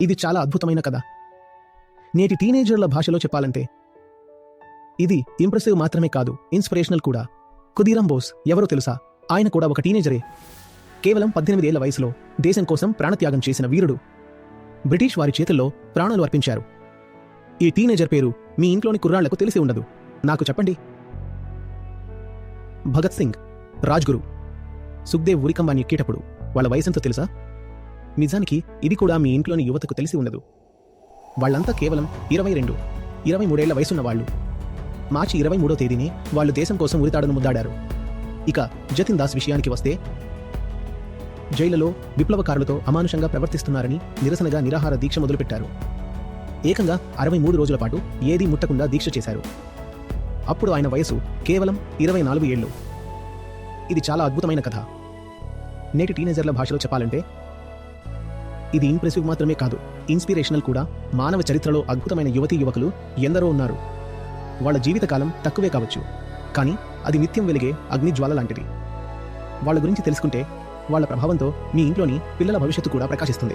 ఇది చాలా అద్భుతమైన కథ. నేటి టీనేజర్ల భాషలో చెప్పాలంటే ఇది ఇంప్రెసివ్ మాత్రమే కాదు ఇన్స్పిరేషనల్ కూడా. కుదీరం బోస్ ఎవరో తెలుసా? ఆయన కూడా ఒక టీనేజరే. కేవలం పద్దెనిమిది ఏళ్ళ వయసులో దేశం కోసం ప్రాణత్యాగం చేసిన వీరుడు. బ్రిటిష్ వారి చేతుల్లో ప్రాణాలు అర్పించారు. ఈ టీనేజర్ పేరు మీ ఇంట్లోని కుర్రాళ్ళకు తెలిసి ఉండదు. నాకు చెప్పండి. భగత్ సింగ్ రాజ్గురు. సుఖ్దేవ్ ఉరికంబాన్ని ఎక్కేటప్పుడు వాళ్ళ వయసెంతో తెలుసా? నిజానికి ఇది కూడా మీ ఇంట్లోని యువతకు తెలిసి ఉండదు. వాళ్ళంతా కేవలం ఇరవై రెండు ఇరవై మూడేళ్ళ వయసున్న వాళ్ళు. మార్చి ఇరవై మూడో తేదీని వాళ్ళు దేశం కోసం ఉరితాడను ముద్దాడారు. ఇక జతిన్ దాస్ విషయానికి వస్తే జైలులో విప్లవకారులతో అమానుషంగా ప్రవర్తిస్తున్నారని నిరసనగా నిరాహార దీక్ష మొదలుపెట్టారు. ఏకంగా అరవై మూడు రోజుల పాటు ఏదీ ముట్టకుండా దీక్ష చేశారు. అప్పుడు ఆయన వయసు కేవలం ఇరవై నాలుగు ఏళ్ళు. ఇది చాలా అద్భుతమైన కథ. నేటి టీనేజర్ల భాషలో చెప్పాలంటే ఇది ఇంప్రెసివ్ మాత్రమే కాదు. ఇన్స్పిరేషనల్ కూడా. మానవ చరిత్రలో అద్భుతమైన యువతీ యువకులు ఎందరో ఉన్నారు. వాళ్ళ జీవితకాలం తక్కువే కావచ్చు. కానీ అది నిత్యం వెలిగే అగ్నిజ్వాల లాంటిది. వాళ్ళ గురించి తెలుసుకుంటే వాళ్ళ ప్రభావంతో మీ ఇంట్లోని పిల్లల భవిష్యత్తు కూడా ప్రకాశిస్తుంది.